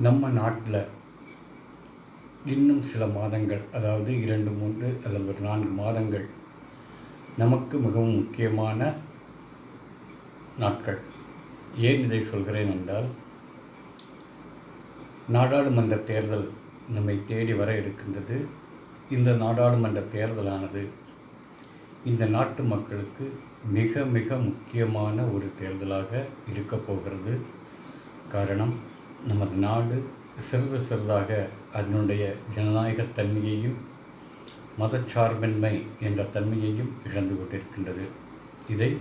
நம்ம நாட்டில் இன்னும் சில மாதங்கள் அதாவது இரண்டு மூன்று அல்லது ஒரு நான்கு மாதங்கள் நமக்கு மிகவும் முக்கியமான நாட்கள். ஏன் இதை சொல்கிறேன் என்றால் நாடாளுமன்ற தேர்தல் நம்மை தேடி வர இருக்கின்றது. இந்த நாடாளுமன்ற தேர்தலானது இந்த நாட்டு மக்களுக்கு மிக மிக முக்கியமான ஒரு தேர்தலாக இருக்கப் போகிறது. காரணம் நமது நாடு சிறிது சிறிதாக அதனுடைய ஜனநாயகத் தன்மையையும் மதச்சார்பின்மை என்ற தன்மையையும் இழந்து கொண்டிருக்கின்றது. இதை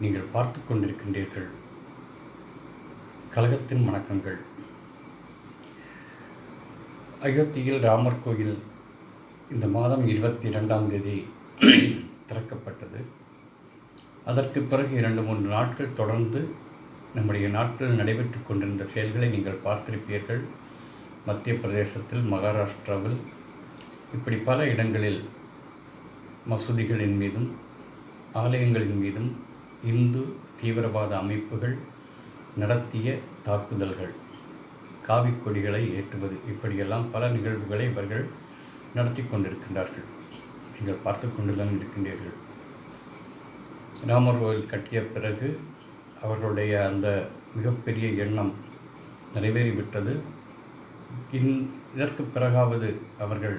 நீங்கள் பார்த்து கொண்டிருக்கின்றீர்கள். கழகத்தின் வணக்கங்கள். அயோத்தியில் ராமர் கோயில் இந்த மாதம் இருபத்தி இரண்டாம் தேதி திறக்கப்பட்டது. அதற்கு பிறகு இரண்டு மூன்று நாட்கள் தொடர்ந்து நம்முடைய நாட்டில் நடைபெற்று கொண்டிருந்த செயல்களை நீங்கள் பார்த்திருப்பீர்கள். மத்திய பிரதேசத்தில் மகாராஷ்டிராவில் இப்படி பல இடங்களில் மசூதிகளின் மீதும் ஆலயங்களின் மீதும் இந்து தீவிரவாத அமைப்புகள் நடத்திய தாக்குதல்கள் காவி கொடிகளை ஏற்றுவது இப்படியெல்லாம் பல நிகழ்வுகளை இவர்கள் நடத்தி கொண்டிருக்கின்றார்கள். நீங்கள் பார்த்து கொண்டுதான் இருக்கின்றீர்கள். ராமர் கோவில் கட்டிய பிறகு அவர்களுடைய அந்த மிகப்பெரிய எண்ணம் நிறைவேறிவிட்டது. இன் இதற்கு பிறகாவது அவர்கள்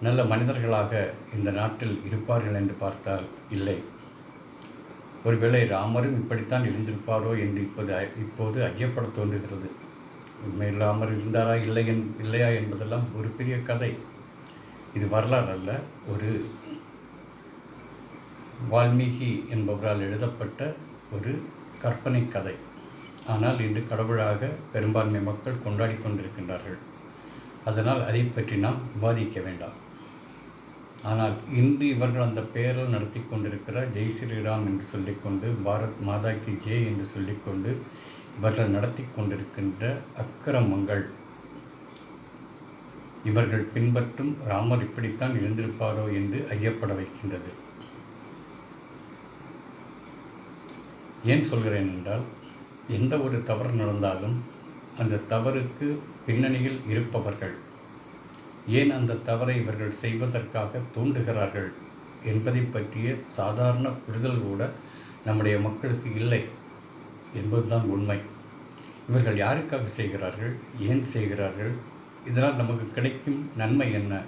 நல்ல மனிதர்களாக இந்த நாட்டில் இருப்பார்கள் என்று பார்த்தால் இல்லை. ஒருவேளை ராமரும் இப்படித்தான் இருந்திருப்பாரோ என்று இப்போது இப்போது ஐயப்பட தோன்றுகிறது. உண்மையில் ராமர் இருந்தாரா இல்லை என் இல்லையா என்பதெல்லாம் ஒரு பெரிய கதை. இது வரலாறு அல்ல. ஒரு வால்மீகி என்பவரால் எழுதப்பட்ட ஒரு கற்பனை கதை. ஆனால் இன்று கடவுளாக பெரும்பான்மை மக்கள் கொண்டாடி கொண்டிருக்கின்றார்கள். அதனால் அதை பற்றி நாம் விவாதிக்க வேண்டாம். ஆனால் இன்று இவர்கள் அந்த பெயரில் நடத்தி கொண்டிருக்கிற ஜெய் ஸ்ரீராம் என்று சொல்லிக்கொண்டு பாரத் மாதா கி ஜெய் என்று சொல்லிக்கொண்டு இவர்கள் நடத்தி கொண்டிருக்கின்ற அக்கிரமங்கள். இவர்கள் பின்பற்றும் ராமர் இப்படித்தான் இருந்திருப்பாரோ என்று ஐயப்பட வைக்கின்றது. ஏன் சொல்கிறேன் என்றால் எந்த ஒரு தவறு நடந்தாலும் அந்த தவறுக்கு பின்னணியில் இருப்பவர்கள். ஏன் அந்த தவறை இவர்கள் செய்வதற்காக தூண்டுகிறார்கள் என்பதை பற்றிய சாதாரண புரிதல் கூட நம்முடைய மக்களுக்கு இல்லை என்பதுதான் உண்மை. இவர்கள் யாருக்காக செய்கிறார்கள் ஏன் செய்கிறார்கள் இதனால் நமக்கு கிடைக்கும் நன்மை என்ன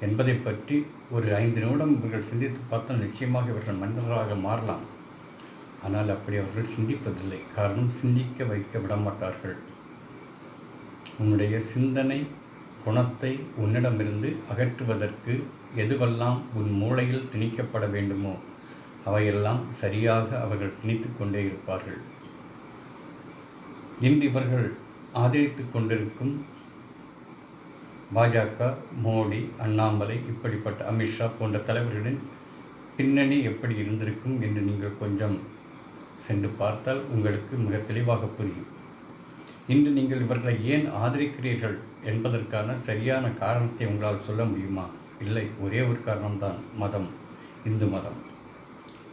என்பதை பற்றி ஒரு ஐந்து நிமிடம் இவர்கள் சிந்தித்து பார்த்தால் நிச்சயமாக இவர்கள் மனிதர்களாக மாறலாம். ஆனால் அப்படி அவர்கள் சிந்திப்பதில்லை. காரணம் சிந்திக்க வைக்க விடமாட்டார்கள். உன்னுடைய சிந்தனை குணத்தை உன்னிடமிருந்து அகற்றுவதற்கு எதுவெல்லாம் உன் மூளையில் திணிக்கப்பட வேண்டுமோ அவையெல்லாம் சரியாக அவர்கள் திணித்து கொண்டே இருப்பார்கள். இன்று இவர்கள் ஆதரித்து கொண்டிருக்கும் பாஜக மோடி அண்ணாமலை இப்படிப்பட்ட அமித்ஷா போன்ற தலைவர்களின் பின்னணி எப்படி இருந்திருக்கும் என்று நீங்கள் கொஞ்சம் சென்று பார்த்தால் உங்களுக்கு மிக தெளிவாக புரியும். இன்று நீங்கள் இவர்களை ஏன் ஆதரிக்கிறீர்கள் என்பதற்கான சரியான காரணத்தை உங்களால் சொல்ல முடியுமா? இல்லை ஒரே ஒரு காரணம்தான் மதம் இந்து மதம்.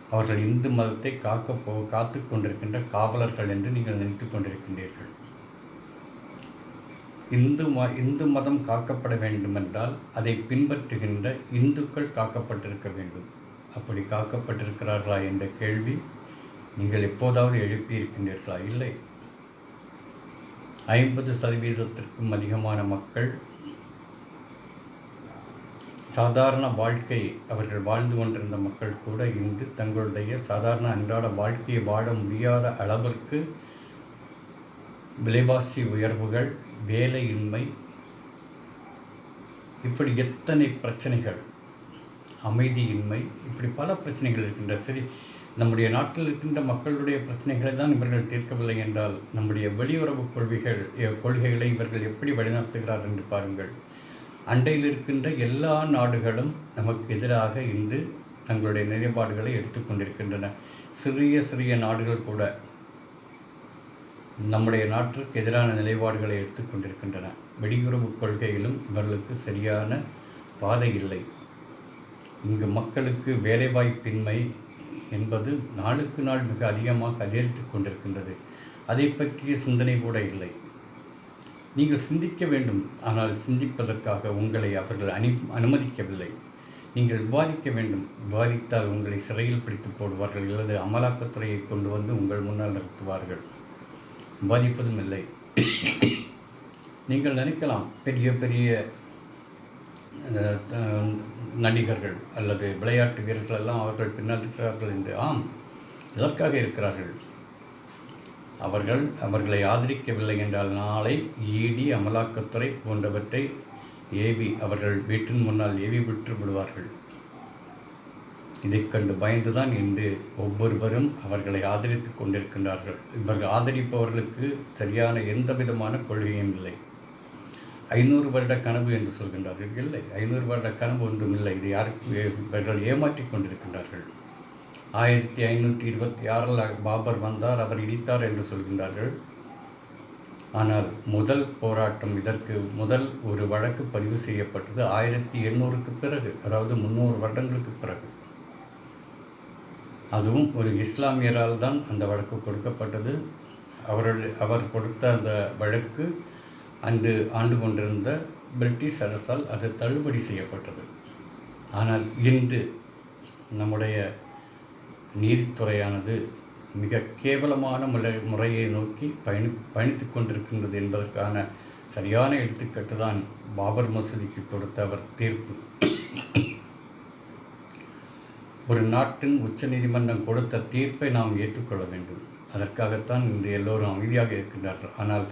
அவர்கள் இந்து மதத்தை காக்க போ காத்து கொண்டிருக்கின்ற காவலர்கள் என்று நீங்கள் நினைத்து கொண்டிருக்கின்றீர்கள். இந்து ம இந்து மதம் காக்கப்பட வேண்டுமென்றால் அதை பின்பற்றுகின்ற இந்துக்கள் காக்கப்பட்டிருக்க வேண்டும். அப்படி காக்கப்பட்டிருக்கிறார்களா என்ற கேள்வி நீங்கள் எப்போதாவது எழுப்பியிருக்கின்றீர்களா? இல்லை. ஐம்பது சதவீதத்திற்கும் அதிகமான மக்கள் சாதாரண வாழ்க்கை அவர்கள் வாழ்ந்து கொண்டிருந்த மக்கள் கூட இன்று தங்களுடைய சாதாரண அன்றாட வாழ்க்கையை வாழ முடியாத அளவிற்கு விலைவாசி உயர்வுகள் வேலையின்மை இப்படி எத்தனை பிரச்சனைகள்? அமைதியின்மை இப்படி பல பிரச்சனைகள் இருக்கின்றன. சரி நம்முடைய நாட்டில் இருக்கின்ற மக்களுடைய பிரச்சனைகளை தான் இவர்கள் தீர்க்கவில்லை என்றால் நம்முடைய வெளியுறவு கொள்கைகள் கொள்கைகளை இவர்கள் எப்படி வழிநடத்துகிறார் என்று பாருங்கள். அண்டையில் இருக்கின்ற எல்லா நாடுகளும் நமக்கு எதிராக இன்று தங்களுடைய நிலைப்பாடுகளை எடுத்துக்கொண்டிருக்கின்றன சிறிய சிறிய நாடுகள் கூட நம்முடைய நாட்டிற்கு எதிரான நிலைப்பாடுகளை எடுத்துக்கொண்டிருக்கின்றன வெளியுறவு கொள்கையிலும் இவர்களுக்கு சரியான பாதை இல்லை. இங்கு மக்களுக்கு வேலைவாய்ப்பின்மை என்பது நாளுக்கு நாள் மிக அதிகமாக அதிகரித்து கொண்டிருக்கின்றது. அதை பற்றிய சிந்தனை கூட இல்லை. நீங்கள் சிந்திக்க வேண்டும். ஆனால் சிந்திப்பதற்காக உங்களை அவர்கள் அனு அனுமதிக்கவில்லை. நீங்கள் விவாதிக்க வேண்டும். விவாதித்தால் உங்களை சிறையில் பிடித்து போடுவார்கள் அல்லது அமலாக்கத்துறையை கொண்டு வந்து உங்கள் முன்னால் நிறுத்துவார்கள். விவாதிப்பதும் இல்லை. நீங்கள் நினைக்கலாம் பெரிய பெரிய த- நடிகர்கள் அல்லது விளையாட்டு வீரர்கள் எல்லாம் அவர்கள் பின்னால் இருக்கிறார்கள் என்று ஆம் இதற்காக இருக்கிறார்கள்? அவர்கள் அவர்களை ஆதரிக்கவில்லை என்றால் நாளை இடி அமலாக்கத்துறை போன்றவற்றை ஏவி அவர்கள் வீட்டின் முன்னால் ஏவி விட்டு விடுவார்கள். இதைக் கண்டு பயந்துதான் இன்று ஒவ்வொருவரும் அவர்களை ஆதரித்துக் கொண்டிருக்கின்றார்கள். இவர்கள் ஆதரிப்பவர்களுக்கு சரியான எந்த விதமான கொள்கையும் இல்லை. ஐநூறு வருட கனவு என்று சொல்கின்றார்கள். இல்லை ஐநூறு வருட கனவு ஒன்றும் இல்லை இது யாருக்கு இவர்கள் ஏமாற்றிக் கொண்டிருக்கின்றார்கள். ஆயிரத்தி ஐநூற்றி இருபத்தி ஆறில் பாபர் வந்தார் அவர் இடித்தார் என்று சொல்கின்றார்கள். ஆனால் முதல் போராட்டம் இதற்கு முதல் ஒரு வழக்கு பதிவு செய்யப்பட்டது ஆயிரத்தி எண்ணூறுக்கு பிறகு அதாவது முந்நூறு வருடங்களுக்கு பிறகு. அதுவும் ஒரு இஸ்லாமியரால் தான் அந்த வழக்கு கொடுக்கப்பட்டது. அவருடைய அவர் கொடுத்த அந்த வழக்கு அன்று ஆண்டு கொண்டிருந்த பிரிட்டிஷ் அரசால் அது தள்ளுபடி செய்யப்பட்டது. ஆனால் இன்று நம்முடைய நீதித்துறையானது மிக கேவலமான முறை முறையை நோக்கி பயணி பயணித்து கொண்டிருக்கின்றது என்பதற்கான சரியான எடுத்துக்காட்டு தான் பாபர் மசூதிக்கு கொடுத்த அவர் தீர்ப்பு. ஒரு நாட்டின் உச்சநீதிமன்றம் கொடுத்த தீர்ப்பை நாம் ஏற்றுக்கொள்ள வேண்டும். அதற்காகத்தான் இன்று எல்லோரும் அமைதியாக இருக்கின்றார்கள். ஆனால்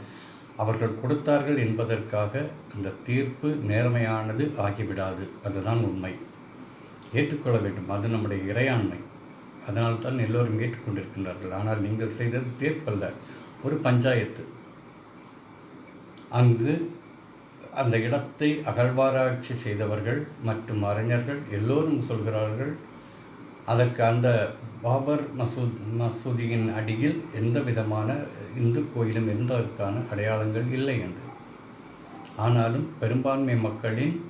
அவர்கள் கொடுத்தார்கள் என்பதற்காக அந்த தீர்ப்பு நேர்மையானது ஆகிவிடாது. அதுதான் உண்மை. ஏற்றுக்கொள்ள வேண்டும். அது நம்முடைய இறையாண்மை. அதனால் தான் எல்லோரும் ஏற்றுக்கொண்டிருக்கின்றார்கள். ஆனால் நீங்கள் செய்தது தீர்ப்பல்ல. ஒரு பஞ்சாயத்து. அங்கு அந்த இடத்தை அகழ்வாராய்ச்சி செய்தவர்கள் மற்றும் அறிஞர்கள் எல்லோரும் சொல்கிறார்கள் அதற்கு அந்த பாபர் மசூத் மசூதியின் அடியில் எந்த விதமான இந்து கோயிலும் இருந்ததற்கான அடையாளங்கள் இல்லை என்று. ஆனாலும் பெரும்பான்மை மக்களின்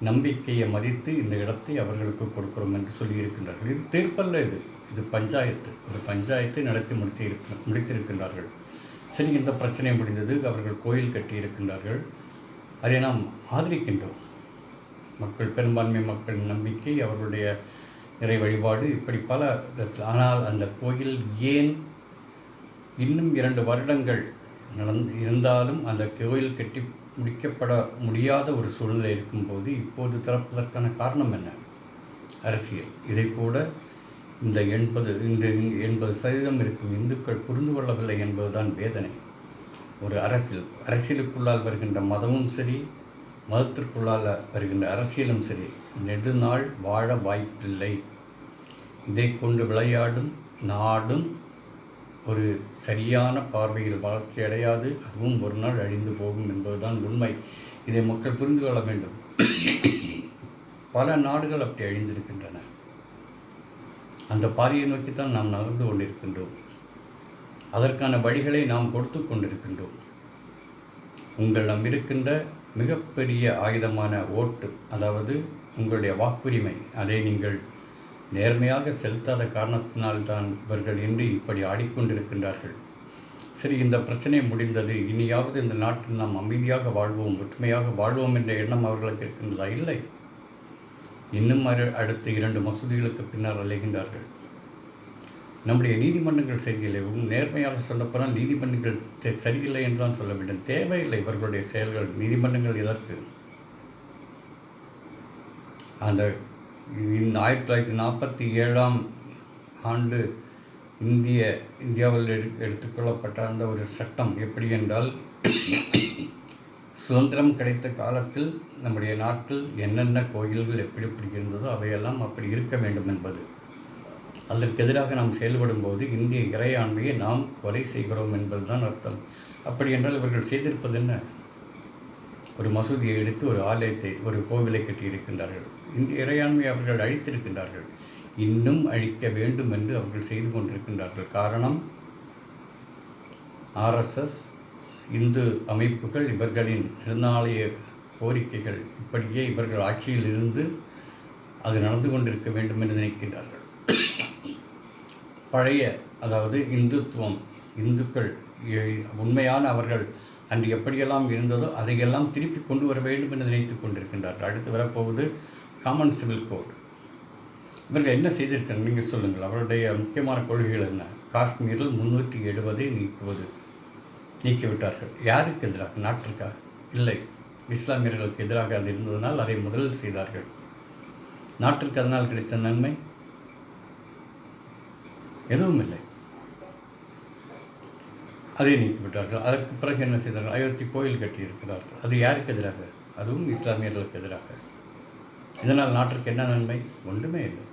நம்பிக்கையை மதித்து இந்த இடத்தை அவர்களுக்கு கொடுக்கிறோம் என்று சொல்லியிருக்கின்றார்கள். இது தீர்ப்பல்ல இது. இது பஞ்சாயத்து. ஒரு பஞ்சாயத்தை நடத்தி முடித்து இருக்க முடித்திருக்கின்றார்கள். சரி இந்த பிரச்சனை முடிந்தது. அவர்கள் கோயில் கட்டி இருக்கின்றார்கள். அதை நாம் ஆதரிக்கின்றோம். மக்கள் பெரும்பான்மை மக்களின் நம்பிக்கை அவர்களுடைய இறை வழிபாடு இப்படி பல விதத்தில். ஆனால் அந்த கோயில் ஏன் இன்னும் இரண்டு வருடங்கள் நடந்து இருந்தாலும் அந்த கோயில் கட்டி முடிக்கப்பட முடியாத ஒரு சூழ்நிலை இருக்கும்போது இப்போது திறப்பதற்கான காரணம் என்ன? அரசியல். இதை கூட இந்த எண்பது இந்த எண்பது சதவீதம் இருக்கும் இந்துக்கள் புரிந்து கொள்ளவில்லை என்பதுதான் வேதனை. ஒரு அரசியல் அரசியலுக்குள்ளால் வருகின்ற மதமும் சரி மதத்திற்குள்ளால் வருகின்ற அரசியலும் சரி நெடுநாள் வாழ வாய்ப்பில்லை. இதை கொண்டு விளையாடும் நாடும் ஒரு சரியான பார்வையில் வளர்ச்சி அடையாது. அதுவும் ஒரு நாள் அழிந்து போகும் என்பதுதான் உண்மை. இதை மக்கள் புரிந்து கொள்ள வேண்டும். பல நாடுகள் அப்படி அழிந்திருக்கின்றன. அந்த பாதையை நோக்கித்தான் நாம் நகர்ந்து கொண்டிருக்கின்றோம். அதற்கான வழிகளை நாம் கொடுத்து கொண்டிருக்கின்றோம். உங்களிடம் இருக்கின்ற மிகப்பெரிய ஆயுதமான ஓட்டு அதாவது உங்களுடைய வாக்குரிமை அதை நீங்கள் நேர்மையாக செலுத்தாத காரணத்தினால்தான் இவர்கள் இன்று இப்படி ஆடிக்கொண்டிருக்கின்றார்கள். சரி இந்த பிரச்சனை முடிந்தது. இனியாவது இந்த நாட்டில் நாம் அமைதியாக வாழ்வோம் ஒற்றுமையாக வாழ்வோம் என்ற எண்ணம் அவர்களுக்கு இருக்கின்றதா? இல்லை. இன்னும் அரு- அடுத்த இரண்டு மசூதிகளுக்கு பின்னால் அலைகின்றார்கள். நம்முடைய நீதிமன்றங்கள் சரியில்லை. நேர்மையாக சொல்லப்போனால் நீதிமன்றங்கள் சரியில்லை என்று தான் சொல்ல வேண்டும். தேவையில்லை இவர்களுடைய செயல்கள். நீதிமன்றங்கள் எதற்கு? அந்த ஆயிரத்தி தொள்ளாயிரத்தி நாற்பத்தி ஏழாம் ஆண்டு இந்திய இந்தியாவில் எடு எடுத்துக்கொள்ளப்பட்ட அந்த ஒரு சட்டம் எப்படி என்றால் சுதந்திரம் கிடைத்த காலத்தில் நம்முடைய நாட்டில் என்னென்ன கோயில்கள் எப்படி எப்படி இருந்ததோ அவையெல்லாம் அப்படி இருக்க வேண்டும் என்பது. அதற்கு எதிராக நாம் செயல்படும் போது இந்திய இறையாண்மையை நாம் கொலை செய்கிறோம் என்பதுதான் அர்த்தம். அப்படி என்றால் இவர்கள் செய்திருப்பது என்ன? ஒரு மசூதியை எடுத்து ஒரு ஆலயத்தை ஒரு கோவிலை கட்டியிருக்கின்றார்கள். இந்த இறையாண்மை அவர்கள் அழித்திருக்கின்றார்கள். இன்னும் அழிக்க வேண்டும் என்று அவர்கள் செய்து கொண்டிருக்கின்றார்கள். காரணம் ஆர்எஸ்எஸ் இந்து அமைப்புகள் இவர்களின் நெடுநாளைய கோரிக்கைகள். இப்படியே இவர்கள் ஆட்சியில் இருந்து அது நடந்து கொண்டிருக்க வேண்டும் என்று நினைக்கின்றார்கள். பழைய அதாவது இந்துத்துவம் இந்துக்கள் உண்மையான அவர்கள் அன்று எப்படியெல்லாம் இருந்ததோ அதையெல்லாம் திருப்பி கொண்டு வர வேண்டும் என்று நினைத்து கொண்டிருக்கின்றார்கள். அடுத்து வரப்போவது காமன் சிவில் கோட் இவர்கள் என்ன செய்திருக்கிறார் நீங்கள் சொல்லுங்கள். அவருடைய முக்கியமான கொள்கைகள் என்ன? காஷ்மீரில் முன்னூற்றி எழுபதை நீக்குவது நீக்கிவிட்டார்கள். யாருக்கு எதிராக? நாட்டிற்கா? இல்லை. இஸ்லாமியர்களுக்கு எதிராக அது இருந்ததனால் அதை முதலில் செய்தார்கள். நாட்டிற்கு அதனால் கிடைத்த நன்மை எதுவும் இல்லை. அதை நீக்கிவிட்டார்கள். அதற்கு பிறகு என்ன செய்தார்கள்? அயோத்தி கோயில் கட்டியிருக்கிறார்கள் அது யாருக்கு எதிராக? அதுவும் இஸ்லாமியர்களுக்கு எதிராக. இதனால் நாட்டிற்கு என்ன நன்மை? ஒன்றுமே இல்லை.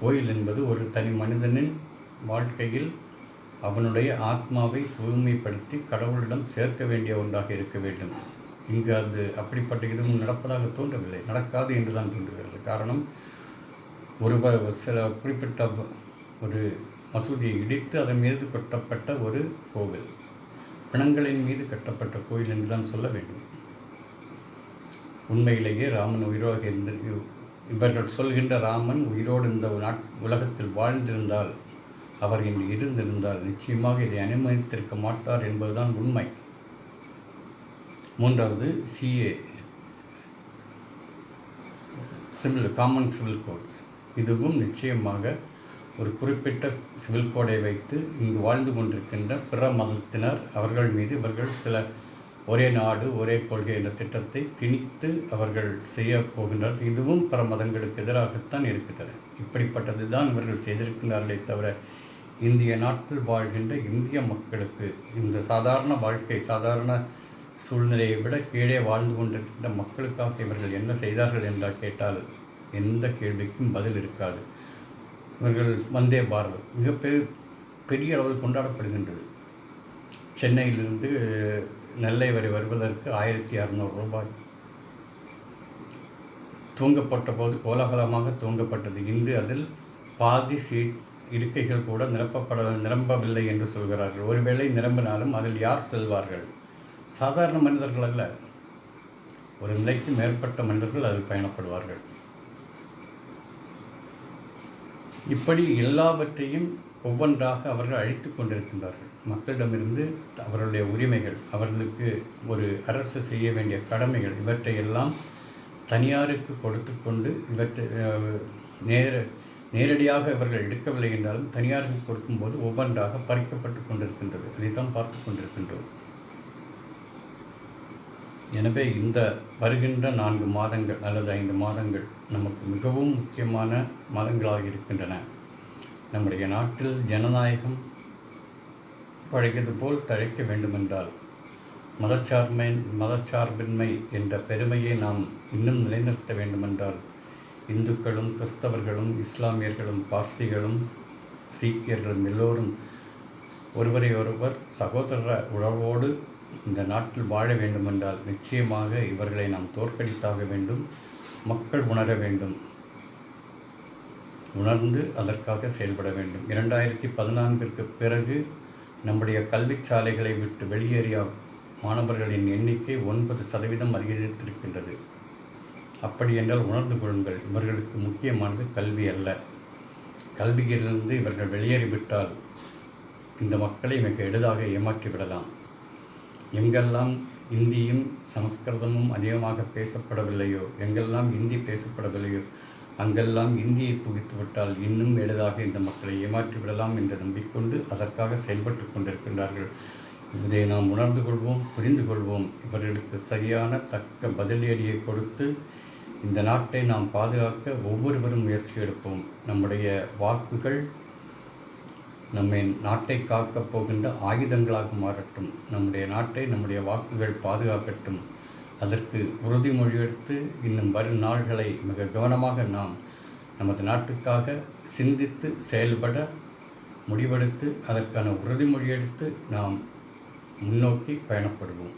கோயில் என்பது ஒரு தனி மனிதனின் வாழ்க்கையில் அவனுடைய ஆத்மாவை தூய்மைப்படுத்தி கடவுளிடம் சேர்க்க வேண்டிய ஒன்றாக இருக்க வேண்டும். இங்கு அது அப்படிப்பட்ட எதுவும் நடப்பதாக தோன்றவில்லை. நடக்காது என்று தான் தோன்றுகிறது. காரணம் ஒரு சில குறிப்பிட்ட ஒரு மசூதியை இடித்து அதன் மீது கட்டப்பட்ட ஒரு கோவில். பிணங்களின் மீது கட்டப்பட்ட கோயில் என்று தான் சொல்ல வேண்டும். உண்மையிலேயே ராமன் உயிரோக இருந்த இவர்கள் சொல்கின்ற ராமன் உயிரோடு இந்த நாட் உலகத்தில் வாழ்ந்திருந்தால் அவர் இன்று இருந்திருந்தால் நிச்சயமாக இதை அனுமதித்திருக்க மாட்டார் என்பதுதான் உண்மை. மூன்றாவது C A civil common civil code இதுவும் நிச்சயமாக ஒரு குறிப்பிட்ட சிவில் கோடை வைத்து இங்கு வாழ்ந்து கொண்டிருக்கின்ற பிற மதத்தினர் அவர்கள் மீது இவர்கள் சில ஒரே நாடு ஒரே கொள்கை என்ற திட்டத்தை திணித்து அவர்கள் செய்ய போகின்றனர். இதுவும் பிற மதங்களுக்கு எதிராகத்தான் இருக்கிறது. இப்படிப்பட்டது தான் இவர்கள் செய்திருக்கிறார்களே தவிர இந்திய நாட்டில் வாழ்கின்ற இந்திய மக்களுக்கு இந்த சாதாரண வாழ்க்கை சாதாரண சூழ்நிலையை விட கீழே வாழ்ந்து கொண்டிருக்கின்ற மக்களுக்காக இவர்கள் என்ன செய்தார்கள் என்றால் கேட்டால் எந்த கேள்விக்கும் பதில் இருக்காது. இவர்கள் வந்தே பாரதம். மிக பெரிய பெரிய அளவில் கொண்டாடப்படுகின்றது. சென்னையிலிருந்து நெல்லை வரை வருவதற்கு ஆயிரத்தி அறநூறு ரூபாய். தூங்கப்பட்ட போது கோலாகலமாக தூங்கப்பட்டது. இன்று அதில் பாதி சீட் இருக்கைகள் கூட நிரப்பப்பட நிரம்பவில்லை என்று சொல்கிறார்கள். ஒருவேளை நிரம்பினாலும் அதில் யார் செல்வார்கள்? சாதாரண மனிதர்கள் அல்ல. ஒரு நிலைக்கு மேற்பட்ட மனிதர்கள் அதில் பயணப்படுவார்கள். இப்படி எல்லாவற்றையும் ஒவ்வொன்றாக அவர்கள் அழித்து கொண்டிருக்கின்றார்கள். மக்களிடமிருந்து அவர்களுடைய உரிமைகள் அவர்களுக்கு ஒரு அரசு செய்ய வேண்டிய கடமைகள் இவற்றையெல்லாம் தனியாருக்கு கொடுத்து கொண்டு இவற்றை நேர நேரடியாக இவர்கள் எடுக்கவில்லை என்றாலும் தனியாருக்கு கொடுக்கும்போது ஒவ்வொன்றாக பறிக்கப்பட்டு கொண்டிருக்கின்றது. அதைத்தான் பார்த்து கொண்டிருக்கின்றோம். எனவே இந்த வருகின்ற நான்கு மாதங்கள் அல்லது ஐந்து மாதங்கள் நமக்கு மிகவும் முக்கியமான மாதங்களாக இருக்கின்றன. நம்முடைய நாட்டில் ஜனநாயகம் பழகியது போல் தழைக்க வேண்டுமென்றால் மதச்சார்மை மதச்சார்பின்மை என்ற பெருமையை நாம் இன்னும் நிலைநிறுத்த வேண்டுமென்றால் இந்துக்களும் கிறிஸ்தவர்களும் இஸ்லாமியர்களும் பார்சிகளும் சீக்கியர்களும் எல்லோரும் ஒருவரை ஒருவர் சகோதர உறவோடு இந்த நாட்டில் வாழ வேண்டுமென்றால் நிச்சயமாக இவர்களை நாம் தோற்கடித்தாக வேண்டும் மக்கள் உணர வேண்டும் உணர்ந்து அதற்காக செயல்பட வேண்டும். இரண்டாயிரத்தி பதினான்கிற்கு பிறகு நம்முடைய கல்வி சாலைகளை விட்டு வெளியேறிய மாணவர்களின் எண்ணிக்கை ஒன்பது சதவீதம் அதிகரித்திருக்கின்றது. அப்படி என்றால் உணர்ந்து கொள்ளுங்கள் இவர்களுக்கு முக்கியமானது கல்வி அல்ல. கல்வியிலிருந்து இவர்கள் வெளியேறிவிட்டால் இந்த மக்களை மிக எளிதாக ஏமாற்றிவிடலாம். எங்கெல்லாம் இந்தியும் சமஸ்கிருதமும் அதிகமாக பேசப்படவில்லையோ எங்கெல்லாம் இந்தி பேசப்படவில்லையோ அங்கெல்லாம் இந்தியை புகுத்துவிட்டால் இன்னும் எளிதாக இந்த மக்களை ஏமாற்றி விடலாம் என்று நம்பிக்கொண்டு அதற்காக செயல்பட்டு கொண்டிருக்கின்றார்கள். இதை நாம் உணர்ந்து கொள்வோம் புரிந்து கொள்வோம். இவர்களுக்கு சரியான தக்க பதிலடியை கொடுத்து இந்த நாட்டை நாம் பாதுகாக்க ஒவ்வொருவரும் முயற்சி எடுப்போம். நம்முடைய வாக்குகள் நம்மை நாட்டை காக்கப் போகின்ற ஆயுதங்களாக மாறட்டும். நம்முடைய நாட்டை நம்முடைய வாக்குகள் பாதுகாக்கட்டும். அதற்கு உறுதிமொழி எடுத்து இன்னும் வரும் நாள்களை மிக கவனமாக நாம் நமது நாட்டுக்காக சிந்தித்து செயல்பட முடிவெடுத்து அதற்கான உறுதிமொழி எடுத்து நாம் முன்னோக்கி பயணப்படுவோம்.